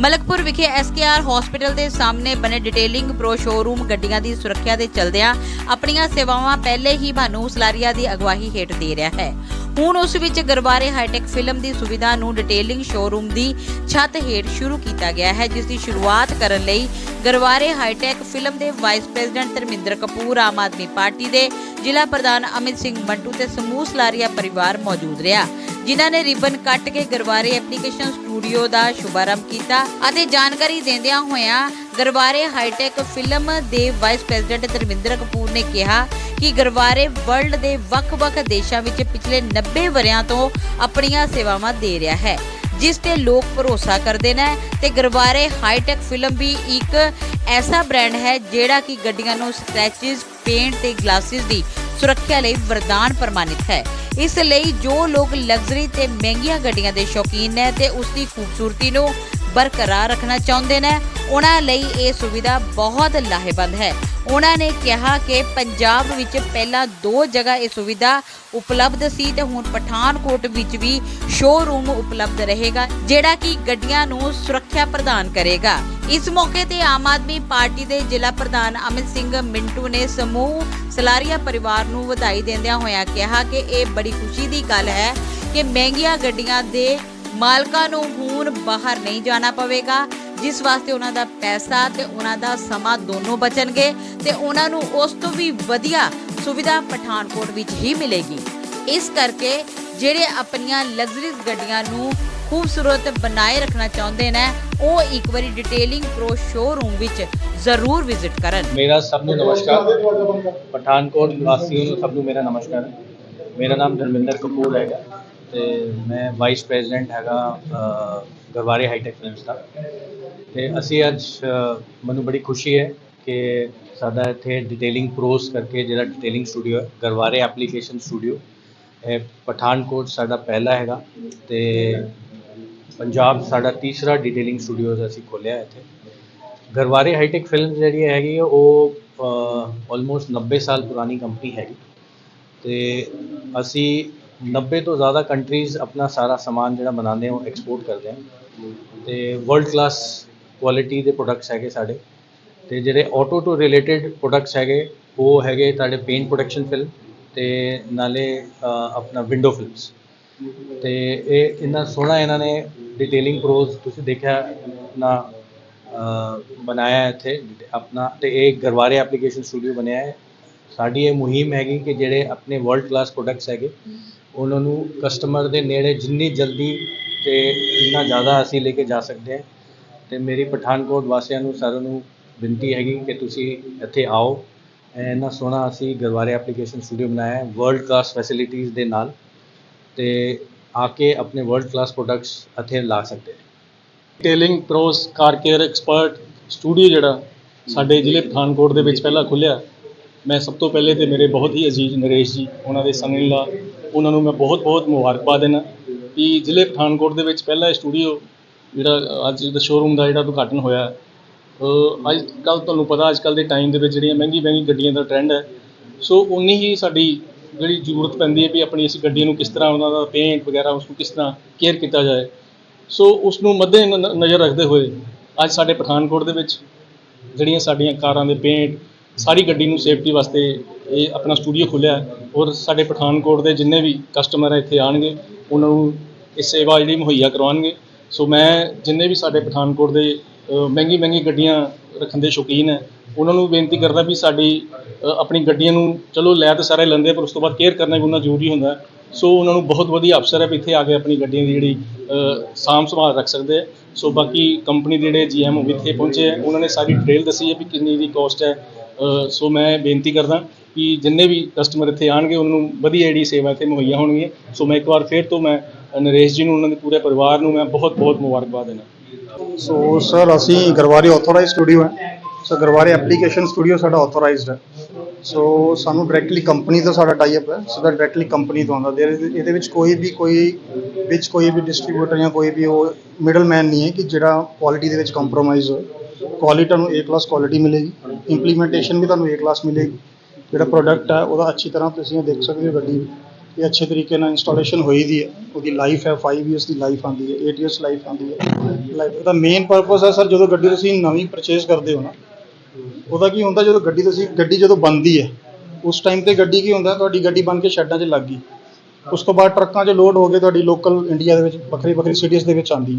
ਮਲਕਪੁਰ ਵਿਖੇ ਐਸਕੇਆਰ ਹਸਪੀਟਲ ਦੇ ਸਾਹਮਣੇ ਬਣੇ ਡਿਟੇਲਿੰਗ ਪ੍ਰੋ ਸ਼ੋਰੂਮ ਗੱਡੀਆਂ ਦੀ ਸੁਰੱਖਿਆ ਦੇ ਚਲਦਿਆਂ ਆਪਣੀਆਂ ਸੇਵਾਵਾਂ ਪਹਿਲੇ ਹੀ ਭਾਨੂ ਸਲਾਰੀਆ ਦੀ ਅਗਵਾਈ ਹੇਠ ਦੇ ਰਿਹਾ ਹੈ। ਹੁਣ ਉਸ ਵਿੱਚ ਗਰਵਾਰੇ ਹਾਈਟੈਕ ਫਿਲਮ ਦੀ ਸੁਵਿਧਾ ਨੂੰ ਡਿਟੇਲਿੰਗ ਸ਼ੋਰੂਮ ਦੀ ਛੱਤ ਹੇਠ ਸ਼ੁਰੂ ਕੀਤਾ ਗਿਆ ਹੈ, ਜਿਸ ਦੀ ਸ਼ੁਰੂਆਤ ਕਰਨ ਲਈ ਗਰਵਾਰੇ ਹਾਈਟੈਕ ਫਿਲਮ ਦੇ vice president Dharminder Kapoor, Aam Aadmi party ਦੇ ਜ਼ਿਲ੍ਹਾ ਪ੍ਰਧਾਨ ਅਮਿਤ ਸਿੰਘ ਮੰਟੂ ਤੇ ਸਮੂਹ ਸਲਾਰੀਆ ਪਰਿਵਾਰ ਮੌਜੂਦ ਰਿਹਾ। ਜਿਨ੍ਹਾਂ ਨੇ ਰਿਬਨ ਕੱਟ ਕੇ ਗਰਵਾਰੇ ਐਪਲੀਕੇਸ਼ਨ ਸਟੂਡੀਓ ਦਾ ਸ਼ੁਭਾਰੰਭ ਕੀਤਾ ਅਤੇ ਜਾਣਕਾਰੀ ਦਿੰਦਿਆਂ ਹੋਇਆਂ ਗਰਵਾਰੇ ਹਾਈਟੈਕ ਫਿਲਮ ਦੇ ਵਾਈਸ ਪ੍ਰੈਜ਼ੀਡੈਂਟ ਧਰਮਿੰਦਰ ਕਪੂਰ ਨੇ ਕਿਹਾ ਕਿ ਗਰਵਾਰੇ ਵਰਲਡ ਦੇ ਵੱਖ-ਵੱਖ ਦੇਸ਼ਾਂ ਵਿੱਚ ਪਿਛਲੇ 90 ਵਰਿਆਂ ਤੋਂ ਆਪਣੀਆਂ ਸੇਵਾਵਾਂ ਦੇ ਰਿਹਾ ਹੈ, ਜਿਸ ਤੇ ਲੋਕ ਭਰੋਸਾ ਕਰਦੇ ਨੇ ਤੇ ਗਰਵਾਰੇ ਹਾਈਟੈਕ ਫਿਲਮ ਵੀ ਇੱਕ ਐਸਾ ਬ੍ਰਾਂਡ ਹੈ ਜਿਹੜਾ ਕਿ ਗੱਡੀਆਂ ਨੂੰ ਸਕ੍ਰੈਚਸ ਪੇਂਟ ਤੇ ਗਲਾਸਿਸ ਦੀ ਸੁਰੱਖਿਆ ਲਈ ਵਰਦਾਨ ਪ੍ਰਮਾਣਿਤ ਹੈ। ਇਸ ਲਈ ਜੋ ਲੋਕ ਲਗਜ਼ਰੀ ਤੇ ਮਹਿੰਗੀਆਂ ਗੱਡੀਆਂ ਦੇ ਸ਼ੌਕੀਨ ਨੇ ਤੇ ਉਸ ਦੀ ਖੂਬਸੂਰਤੀ ਨੂੰ ਬਰਕਰਾਰ ਰੱਖਣਾ ਚਾਹੁੰਦੇ ਨੇ, ਉਹਨਾਂ ਲਈ ਇਹ ਸੁਵਿਧਾ ਬਹੁਤ ਲਾਹੇਵੰਦ ਹੈ। ਉਹਨਾਂ ਨੇ ਕਿਹਾ ਕਿ ਪੰਜਾਬ ਵਿੱਚ ਪਹਿਲਾਂ ਦੋ ਜਗ੍ਹਾ ਇਹ ਸੁਵਿਧਾ ਉਪਲਬਧ ਸੀ ਤੇ ਹੁਣ ਪਠਾਨਕੋਟ ਵਿੱਚ ਵੀ ਸ਼ੋਰੂਮ ਉਪਲਬਧ ਰਹੇਗਾ, ਜਿਹੜਾ ਕਿ ਗੱਡੀਆਂ ਨੂੰ ਸੁਰੱਖਿਆ ਪ੍ਰਦਾਨ ਕਰੇਗਾ। ਇਸ ਮੌਕੇ ਤੇ ਆਮ ਆਦਮੀ ਪਾਰਟੀ ਦੇ ਜ਼ਿਲ੍ਹਾ ਪ੍ਰਧਾਨ ਅਮਿਤ ਸਿੰਘ ਮਿੰਟੂ ਨੇ ਸਮੂਹ ਸਲਾਰੀਆ ਪਰਿਵਾਰ ਨੂੰ ਵਧਾਈ ਦਿੰਦਿਆਂ ਹੋਇਆਂ ਕਿਹਾ ਕਿ ਇਹ ਬੜੀ ਖੁਸ਼ੀ ਦੀ ਗੱਲ ਹੈ ਕਿ ਮਹਿੰਗੀਆਂ ਗੱਡੀਆਂ ਦੇ ਮਾਲਕਾਂ ਨੂੰ ਹੁਣ ਬਾਹਰ ਨਹੀਂ ਜਾਣਾ ਪਵੇਗਾ, ਜਿਸ ਵਾਸਤੇ ਉਹਨਾਂ ਦਾ ਪੈਸਾ ਤੇ ਉਹਨਾਂ ਦਾ ਸਮਾਂ ਦੋਨੋਂ ਬਚਣਗੇ ਤੇ ਉਹਨਾਂ ਨੂੰ ਉਸ ਤੋਂ ਵੀ ਵਧੀਆ ਸੁਵਿਧਾ ਪਠਾਨਕੋਟ ਵਿੱਚ ਹੀ ਮਿਲੇਗੀ। ਇਸ ਕਰਕੇ ਜਿਹੜੇ ਆਪਣੀਆਂ ਲਗਜ਼ਰੀਜ਼ ਗੱਡੀਆਂ ਨੂੰ ਖੂਬਸੂਰਤ ਬਣਾਏ ਰੱਖਣਾ ਚਾਹੁੰਦੇ ਨੇ, ਉਹ ਇੱਕ ਵਾਰੀ ਡਿਟੇਲਿੰਗ ਪ੍ਰੋ ਸ਼ੋਰੂਮ ਵਿੱਚ ਜ਼ਰੂਰ ਵਿਜ਼ਿਟ ਕਰਨ। ਮੇਰਾ ਸਭ ਨੂੰ ਨਮਸਕਾਰ। ਪਠਾਨਕੋਟ ਵਾਸੀਆਂ ਨੂੰ ਸਭ ਨੂੰ ਮੇਰਾ ਨਮਸਕਾਰ। ਮੇਰਾ ਨਾਮ ਧਰਮਿੰਦਰ ਕਪੂਰ ਹੈਗਾ ਤੇ ਮੈਂ ਵਾਈਸ ਪ੍ਰੈਜ਼ੀਡੈਂਟ ਹੈਗਾ ਗਰਵਾਰੇ ਹਾਈਟੈਕ ਫਿਲਮਸ ਦਾ। ਤੇ ਅਸੀਂ ਅੱਜ ਮੈਨੂੰ ਬੜੀ ਖੁਸ਼ੀ ਹੈ ਕਿ ਸਾਡਾ ਇੱਥੇ ਡਿਟੇਲਿੰਗ ਪ੍ਰੋਸ ਕਰਕੇ ਜਿਹੜਾ ਡਿਟੇਲਿੰਗ ਸਟੂਡੀਓ ਹੈ, ਗਰਵਾਰੇ ਐਪਲੀਕੇਸ਼ਨ ਸਟੂਡੀਓ ਪਠਾਨਕੋਟ ਸਾਡਾ ਪਹਿਲਾ ਹੈਗਾ ਤੇ ਪੰਜਾਬ ਸਾਡਾ ਤੀਸਰਾ ਡਿਟੇਲਿੰਗ ਸਟੂਡੀਓ ਅਸੀਂ ਖੋਲ੍ਹਿਆ ਇੱਥੇ। ਗਰਵਾਰੇ ਹਾਈਟੈਕ ਫਿਲਮ ਜਿਹੜੀ ਹੈਗੀ ਹੈ ਉਹ ਆਲਮੋਸਟ 90 ਸਾਲ ਪੁਰਾਣੀ ਕੰਪਨੀ ਹੈਗੀ। ਤੇ ਅਸੀਂ 90 ਤੋਂ ਜ਼ਿਆਦਾ ਕੰਟਰੀਜ਼ ਆਪਣਾ ਸਾਰਾ ਸਮਾਨ ਜਿਹੜਾ ਬਣਾਉਂਦੇ ਹਾਂ, ਉਹ ਐਕਸਪੋਰਟ ਕਰਦੇ ਹਾਂ। ਤੇ ਵਰਲਡ ਕਲਾਸ ਕੁਆਲਿਟੀ ਦੇ ਪ੍ਰੋਡਕਟਸ ਹੈਗੇ ਸਾਡੇ। ਤੇ ਜਿਹੜੇ ਆਟੋ ਟੂ ਰਿਲੇਟਡ ਪ੍ਰੋਡਕਟਸ ਹੈਗੇ, ਉਹ ਹੈਗੇ ਤੁਹਾਡੇ ਪੇਂਟ ਪ੍ਰੋਡਕਸ਼ਨ ਫਿਲਮ ਤੇ ਨਾਲੇ ਆਪਣਾ ਵਿੰਡੋ ਫਿਲਮਸ ਤੇ ਇਹ ਇੰਨਾ ਸੋਹਣਾ ਇਹਨਾਂ ਨੇ ਡਿਟੇਲਿੰਗ ਪ੍ਰੋਜ਼ ਤੁਸੀਂ ਦੇਖਿਆ ਆਪਣਾ ਬਣਾਇਆ ਇੱਥੇ, ਆਪਣਾ ਤੇ ਇਹ ਗਰਵਾਰੇ ਐਪਲੀਕੇਸ਼ਨ ਸਟੂਡੀਓ ਬਣਿਆ ਹੈ। ਸਾਡੀ ਇਹ ਮੁਹਿੰਮ ਹੈਗੀ ਕਿ ਜਿਹੜੇ ਆਪਣੇ ਵਰਲਡ ਕਲਾਸ ਪ੍ਰੋਡਕਟਸ ਹੈਗੇ, ਉਹਨਾਂ ਨੂੰ ਕਸਟਮਰ ਦੇ ਨੇੜੇ ਜਿੰਨੀ ਜਲਦੀ ਤੇ ਇੰਨਾ ਜ਼ਿਆਦਾ ਅਸੀਂ ਲੈ ਕੇ ਜਾ ਸਕਦੇ ਹਾਂ। ਤੇ ਮੇਰੀ ਪਠਾਨਕੋਟ ਵਾਸੀਆਂ ਨੂੰ ਸਾਰਿਆਂ ਨੂੰ ਬੇਨਤੀ ਹੈਗੀ ਕਿ ਤੁਸੀਂ ਇੱਥੇ ਆਓ। ਇੰਨਾ ਸੋਹਣਾ ਅਸੀਂ ਗਰਵਾਰੇ ਐਪਲੀਕੇਸ਼ਨ ਸਟੂਡੀਓ ਬਣਾਇਆ ਹੈ ਵਰਲਡ ਕਲਾਸ ਫੈਸਿਲਿਟੀਜ਼ ਦੇ ਨਾਲ ਤੇ ਆ ਕੇ ਆਪਣੇ ਵਰਲਡ ਕਲਾਸ ਪ੍ਰੋਡਕਟਸ ਇੱਥੇ ਲਾ ਸਕਦੇ ਹੋ। Detailing pros car care expert studio ਜਿਹੜਾ ਸਾਡੇ ਜ਼ਿਲ੍ਹੇ ਪਠਾਨਕੋਟ ਦੇ ਵਿੱਚ ਪਹਿਲਾਂ ਖੁੱਲਿਆ ਮੈਂ ਸਭ ਤੋਂ ਪਹਿਲੇ ਤੇ ਮੇਰੇ ਬਹੁਤ ਹੀ ਅਜ਼ੀਜ਼ ਨਰੇਸ਼ ਜੀ, ਉਹਨਾਂ ਦੇ ਸਨਿਲਲਾ ਉਹਨਾਂ ਨੂੰ ਮੈਂ ਬਹੁਤ ਬਹੁਤ ਮੁਬਾਰਕਬਾਦ ਦਿੰਦਾ ਕਿ ਜ਼ਿਲ੍ਹੇ ਪਠਾਨਕੋਟ ਦੇ ਵਿੱਚ ਪਹਿਲਾ ਸਟੂਡੀਓ ਜਿਹੜਾ ਅੱਜ ਦਾ ਸ਼ੋਰੂਮ ਦਾ ਜਿਹੜਾ ਉਦਘਾਟਨ ਹੋਇਆ ਅੱਜ ਕੱਲ੍ਹ ਤੁਹਾਨੂੰ ਪਤਾ, ਅੱਜ ਕੱਲ੍ਹ ਦੇ ਟਾਈਮ ਦੇ ਵਿੱਚ ਜਿਹੜੀਆਂ ਮਹਿੰਗੀ ਮਹਿੰਗੀ ਗੱਡੀਆਂ ਦਾ ਟਰੈਂਡ ਹੈ, ਸੋ ਉਨੀ ਹੀ ਸਾਡੀ ਜਿਹੜੀ ਜ਼ਰੂਰਤ ਪੈਂਦੀ ਹੈ ਵੀ ਆਪਣੀ ਇਸ ਗੱਡੀ ਨੂੰ ਕਿਸ ਤਰ੍ਹਾਂ ਉਹਨਾਂ ਦਾ ਪੇਂਟ ਵਗੈਰਾ ਉਸ ਨੂੰ ਕਿਸ ਤਰ੍ਹਾਂ ਕੇਅਰ ਕੀਤਾ ਜਾਏ। ਸੋ ਉਸ ਨੂੰ ਮੱਦੇ ਨ- ਨਜ਼ਰ ਰੱਖਦੇ ਹੋਏ ਅੱਜ ਸਾਡੇ ਪਠਾਨਕੋਟ ਦੇ ਵਿੱਚ ਜਿਹੜੀਆਂ ਸਾਡੀਆਂ ਕਾਰਾਂ ਦੇ ਪੇਂਟ ਸਾਰੀ ਗੱਡੀ ਨੂੰ ਸੇਫਟੀ ਵਾਸਤੇ ਇਹ ਆਪਣਾ ਸਟੂਡੀਓ ਖੁੱਲ੍ਹਿਆ ਔਰ ਸਾਡੇ ਪਠਾਨਕੋਟ ਦੇ ਜਿੰਨੇ ਵੀ ਕਸਟਮਰ ਇੱਥੇ ਆਣਗੇ ਉਹਨਾਂ ਨੂੰ ਇਹ ਸੇਵਾ ਜਿਹੜੀ ਮੁਹੱਈਆ ਕਰਵਾਉਣਗੇ। ਸੋ ਮੈਂ ਜਿੰਨੇ ਵੀ ਸਾਡੇ ਪਠਾਨਕੋਟ ਦੇ ਮਹਿੰਗੀ ਮਹਿੰਗੀ ਗੱਡੀਆਂ ਰੱਖਣ ਦੇ ਸ਼ੌਕੀਨ ਹੈ। ਉਹਨਾਂ ਨੂੰ ਬੇਨਤੀ ਕਰਦਾ ਵੀ ਸਾਡੀ ਆਪਣੀ ਗੱਡੀਆਂ ਨੂੰ ਚਲੋ ਲੈ ਤਾਂ ਸਾਰੇ ਲੈਂਦੇ ਪਰ ਉਸ ਤੋਂ ਬਾਅਦ ਕੇਅਰ ਕਰਨਾ ਵੀ ਉਹਨਾਂ ਜ਼ਰੂਰੀ ਹੁੰਦਾ। ਸੋ ਉਹਨਾਂ ਨੂੰ ਬਹੁਤ ਵਧੀਆ ਅਫਸਰ ਹੈ ਵੀ ਇੱਥੇ ਆ ਕੇ ਆਪਣੀ ਗੱਡੀਆਂ ਦੀ ਜਿਹੜੀ ਸਾਂਭ ਸੰਭਾਲ ਰੱਖ ਸਕਦੇ ਹੈ ਸੋ ਬਾਕੀ ਕੰਪਨੀ ਦੇ ਜਿਹੜੇ ਜੀਐਮ ਉਹ ਵੀ ਇੱਥੇ ਪਹੁੰਚੇ ਹੈ ਉਹਨਾਂ ਨੇ ਸਾਰੀ ਡਿਟੇਲ ਦੱਸੀ ਹੈ ਵੀ ਕਿੰਨੀ ਦੀ ਕੋਸਟ ਹੈ। ਸੋ ਮੈਂ ਬੇਨਤੀ ਕਰਦਾ ਕਿ ਜਿੰਨੇ ਵੀ ਕਸਟਮਰ ਇੱਥੇ ਆਣਗੇ ਉਹਨਾਂ ਨੂੰ ਵਧੀਆ ਜਿਹੜੀ ਸੇਵਾ ਇੱਥੇ ਮੁਹੱਈਆ ਹੋਣਗੀਆਂ। ਸੋ ਮੈਂ ਇੱਕ ਵਾਰ ਫਿਰ ਤੋਂ ਮੈਂ ਨਰੇਸ਼ ਜੀ ਨੂੰ, ਉਹਨਾਂ ਦੇ ਪੂਰੇ ਪਰਿਵਾਰ ਨੂੰ ਮੈਂ ਬਹੁਤ ਬਹੁਤ ਮੁਬਾਰਕਬਾਦ ਦਿੰਦਾ। ਸੋ ਸਰ ਅਸੀਂ ਗਰਵਾਰੇ ਆਥੋਰਾਈਜ਼ਡ ਸਟੂਡੀਓ ਹੈ। ਸੋ ਗਰਵਾਰੇ ਐਪਲੀਕੇਸ਼ਨ ਸਟੂਡੀਓ ਸਾਡਾ ਆਥੋਰਾਈਜ਼ਡ ਹੈ। ਸੋ ਸਾਨੂੰ ਡਾਇਰੈਕਟਲੀ ਕੰਪਨੀ ਤੋਂ ਸਾਡਾ ਟਾਈ ਅਪ ਹੈ। ਸੋ ਦਾ ਡਾਇਰੈਕਟਲੀ ਕੰਪਨੀ ਤੋਂ ਆਉਂਦਾ। ਇਹਦੇ ਵਿੱਚ ਕੋਈ ਵੀ, ਕੋਈ ਵਿੱਚ ਕੋਈ ਵੀ ਡਿਸਟ੍ਰੀਬਿਊਟਰ ਜਾਂ ਕੋਈ ਵੀ ਉਹ ਮਿਡਲਮੈਨ ਨਹੀਂ ਹੈ ਕਿ ਜਿਹੜਾ ਕੁਆਲਿਟੀ ਦੇ ਵਿੱਚ ਕੰਪਰੋਮਾਈਜ਼ ਹੋਏ। ਕੁਆਲਿਟੀ ਤੁਹਾਨੂੰ A ਕਲਾਸ ਕੁਆਲਿਟੀ ਮਿਲੇਗੀ। ਇੰਪਲੀਮੈਂਟੇਸ਼ਨ ਵੀ ਤੁਹਾਨੂੰ A ਕਲਾਸ ਮਿਲੇਗੀ। ਜਿਹੜਾ ਪ੍ਰੋਡਕਟ ਹੈ, ਉਹਦਾ ਅੱਛੀ ਤਰ੍ਹਾਂ ਤੁਸੀਂ ਇਹ ਦੇਖ ਸਕਦੇ ਹੋ ਗੱਡੀ ਇਹ ਅੱਛੇ ਤਰੀਕੇ ਨਾਲ ਇੰਸਟਾਲੇਸ਼ਨ ਹੋਈ ਦੀ ਹੈ। ਉਹਦੀ ਲਾਈਫ ਹੈ 5 ਇਅਰਸ ਦੀ ਲਾਈਫ ਆਉਂਦੀ ਹੈ 8 ਇਅਰਸ ਲਾਈਫ ਆਉਂਦੀ ਹੈ। ਲਾਈਫ ਉਹਦਾ ਮੇਨ ਪਰਪਸ ਹੈ ਸਰ ਜਦੋਂ ਗੱਡੀ ਤੁਸੀਂ ਨਵੀਂ ਪਰਚੇਸ ਕਰਦੇ ਹੋ ਨਾ, ਉਹਦਾ ਕੀ ਹੁੰਦਾ ਜਦੋਂ ਗੱਡੀ ਤੁਸੀਂ, ਗੱਡੀ ਜਦੋਂ ਬਣਦੀ ਹੈ, ਉਸ ਟਾਈਮ ਤੇ ਗੱਡੀ ਕੀ ਹੁੰਦਾ, ਤੁਹਾਡੀ ਗੱਡੀ ਬਣ ਕੇ ਸ਼ੈੱਡਾਂ 'ਚ ਲੱਗ ਗਈ। ਉਸ ਤੋਂ ਬਾਅਦ ਟਰੱਕਾਂ 'ਚ ਲੋਡ ਹੋ ਕੇ ਤੁਹਾਡੀ ਲੋਕਲ ਇੰਡੀਆ ਦੇ ਵਿੱਚ, ਵੱਖਰੀ ਵੱਖਰੀ ਸਿਟੀਜ਼ ਦੇ ਵਿੱਚ ਆਉਂਦੀ।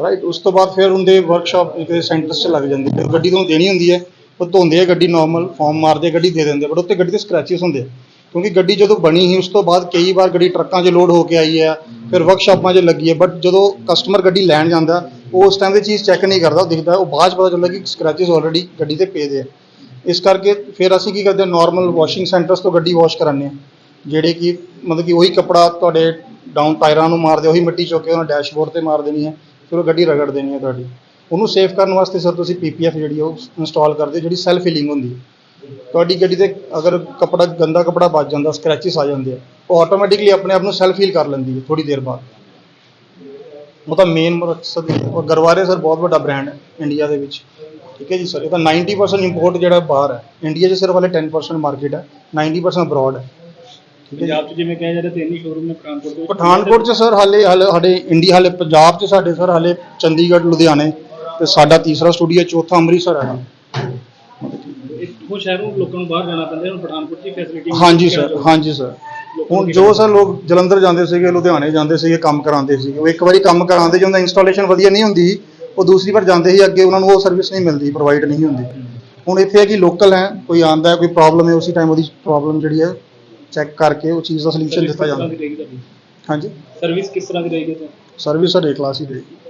ਰਾਈਟ ਉਸ ਤੋਂ ਬਾਅਦ ਫਿਰ ਉਹਦੇ ਵਰਕਸ਼ਾਪ ਇੱਕ ਸੈਂਟਰਸ 'ਚ ਲੱਗ ਜਾਂਦੀ ਫਿਰ ਗੱਡੀ ਤੋਂ ਦੇਣੀ ਹੁੰਦੀ ਹੈ, ਉਹ ਧੋਂਦੇ ਆ ਗੱਡੀ ਨਾਰਮਲ ਫਾਰਮ ਮਾਰਦੇ ਗੱਡੀ ਦੇ ਦਿੰਦੇ ਬਟ ਉੱਤੇ ਗੱਡੀ ਤੇ ਸਕ੍ਰੈਚਸ ਹੁੰਦੇ ਆ। ਕਿਉਂਕਿ ਗੱਡੀ ਜਦੋਂ ਬਣੀ ਸੀ ਉਸ ਤੋਂ ਬਾਅਦ ਕਈ ਵਾਰ ਗੱਡੀ ਟਰੱਕਾਂ 'ਚ ਲੋਡ ਹੋ ਕੇ ਆਈ ਹੈ ਫਿਰ ਵਰਕਸ਼ਾਪਾਂ 'ਚ ਲੱਗੀ ਹੈ ਬਟ ਜਦੋਂ ਕਸਟਮਰ ਗੱਡੀ ਲੈਣ ਜਾਂਦਾ ਉਹ ਉਸ ਟਾਈਮ ਤੇ ਚੀਜ਼ ਚੈੱਕ ਨਹੀਂ ਕਰਦਾ ਉਹ ਦਿਖਦਾ ਉਹ ਬਾਅਦ 'ਚ ਪਤਾ ਚੱਲਦਾ ਕਿ ਸਕ੍ਰੈਚਸ ਆਲਰੇਡੀ ਗੱਡੀ ਤੇ ਪਏ ਦੇ ਆ। ਇਸ ਕਰਕੇ ਫਿਰ ਅਸੀਂ ਕੀ ਕਰਦੇ ਹਾਂ ਨਾਰਮਲ ਵਾਸ਼ਿੰਗ ਸੈਂਟਰਸ ਤੋਂ ਗੱਡੀ ਵਾਸ਼ ਕਰਾਉਂਦੇ ਹਾਂ ਜਿਹੜੇ ਕਿ ਮਤਲਬ ਕਿ ਉਹੀ ਕਪੜਾ ਤੁਹਾਡੇ ਡਾਊਨ ਟਾਇਰਾਂ ਨੂੰ ਮਾਰਦੇ ਉਹੀ ਮਿੱਟੀ ਚੁੱਕ ਕੇ ਉਹਨਾਂ ਡੈਸ਼ਬੋਰਡ ਤੇ ਮਾਰ ਦੇਣੀ ਹੈ ਫਿਰ ਉਹ ਗੱਡੀ ਰਗੜ ਦੇਣੀ ਹੈ ਤੁਹਾਡੀ। ਉਹਨੂੰ ਸੇਫ ਕਰਨ ਵਾਸਤੇ ਸਰ ਤੁਸੀਂ ਪੀਪੀਐਫ ਜਿਹੜੀ ਉਹ ਇੰਸਟਾਲ ਕਰਦੇ ਹੋ, ਜਿਹੜੀ ਸੈਲਫ ਹੀਲਿੰਗ ਹੁੰਦੀ ਹੈ। ਤੁਹਾਡੀ ਗੱਡੀ ਤੇ ਅਗਰ ਕਪੜਾ ਗੰਦਾ ਕਪੜਾ ਵੱਜ ਜਾਂਦਾ ਸਕ੍ਰੈਚਸ ਆ ਜਾਂਦੇ ਆ ਉਹ ਆਟੋਮੈਟਿਕਲੀ ਆਪਣੇ ਆਪ ਨੂੰ ਸੈਲਫ ਹੀਲ ਕਰ ਲੈਂਦੀ ਹੈ ਥੋੜੀ ਦੇਰ ਬਾਅਦ। ਉਹ ਤਾਂ ਮੇਨ ਮਕਸਦ ਔਰ ਗਰਵਾਰੇ ਸਰ ਬਹੁਤ ਵੱਡਾ ਬ੍ਰਾਂਡ ਹੈ ਇੰਡੀਆ ਦੇ ਵਿੱਚ। ਠੀਕ ਹੈ ਜੀ ਸਰ ਇਹ ਤਾਂ 90% ਇੰਪੋਰਟ ਜਿਹੜਾ ਬਾਹਰ ਹੈ। ਇੰਡੀਆ 'ਚ ਸਿਰਫ ਹਲੇ 10% ਮਾਰਕੀਟ ਹੈ 90% ਅਬਰੋਡ ਹੈ। ਪੰਜਾਬ 'ਚ ਜਿਵੇਂ ਕਿਹਾ ਜਾ ਰਿਹਾ ਤਿੰਨ ਹੀ ਸ਼ੋਰੂਮ ਨੇ ਪਠਾਨਕੋਟ ਦੇ। ਪਠਾਨਕੋਟ 'ਚ ਸਰ ਹਾਲੇ ਹਾਲੇ ਸਾਡੇ ਇੰਡੀਆ ਹਾਲੇ ਪੰਜਾਬ 'ਚ ਸਾਡੇ ਸਰ ਹਾਲੇ ਚੰਡੀਗੜ੍ਹ ਲੁਧਿਆਣੇ ਤੇ ਸਾਡਾ ਤੀਸਰਾ ਸਟੂਡੀਓ ਚੌਥਾ ਅੰਮ੍ਰਿਤਸਰ ਹੈ। ਇੱਥੋਂ ਸ਼ਹਿਰੋਂ ਲੋਕਾਂ ਨੂੰ ਬਾਹਰ ਜਾਣਾ ਪੈਂਦਾ ਹੁਣ ਪਠਾਨਕੋਟ 'ਚ ਹੀ ਫੈਸਿਲਿਟੀ ਹਾਂਜੀ ਸਰ ਹਾਂਜੀ ਸਰ। ਹੁਣ ਜੋ ਸਰ ਲੋਕ ਜਲੰਧਰ ਜਾਂਦੇ ਸੀਗੇ ਲੁਧਿਆਣੇ ਜਾਂਦੇ ਸੀਗੇ ਕੰਮ ਕਰਾਉਂਦੇ ਸੀਗੇ ਉਹ ਇੱਕ ਵਾਰੀ ਕੰਮ ਕਰਾਉਂਦੇ ਜਦੋਂ ਇੰਸਟਾਲੇਸ਼ਨ ਵਧੀਆ ਨਹੀਂ ਹੁੰਦੀ ਉਹ ਦੂਸਰੀ ਵਾਰ ਜਾਂਦੇ ਸੀ ਅੱਗੇ ਉਹਨਾਂ ਨੂੰ ਉਹ ਸਰਵਿਸ ਨਹੀਂ ਮਿਲਦੀ ਪ੍ਰੋਵਾਈਡ ਨਹੀਂ ਹੁੰਦੀ। ਹੁਣ ਇੱਥੇ ਹੈ ਕਿ ਲੋਕਲ ਹੈ ਕੋਈ ਆਂਦਾ ਕੋਈ ਪ੍ਰੋਬਲਮ ਹੈ ਉਸੇ ਟਾਈਮ ਉਹਦੀ ਪ੍ਰੋਬਲਮ ਜਿਹੜੀ ਹੈ ਚੈੱਕ ਕਰਕੇ ਉਹ ਚੀਜ਼ ਦਾ ਸੋਲੂਸ਼ਨ ਦਿੱਤਾ ਜਾਂਦਾ। ਹਾਂਜੀ। ਸਰਵਿਸ ਕਿਸ ਤਰ੍ਹਾਂ ਦੀ ਰਹੇਗੀ? ਸਰਵਿਸ ਸਰ ਏ ਕਲਾਸ ਹੀ ਰਹੇਗੀ।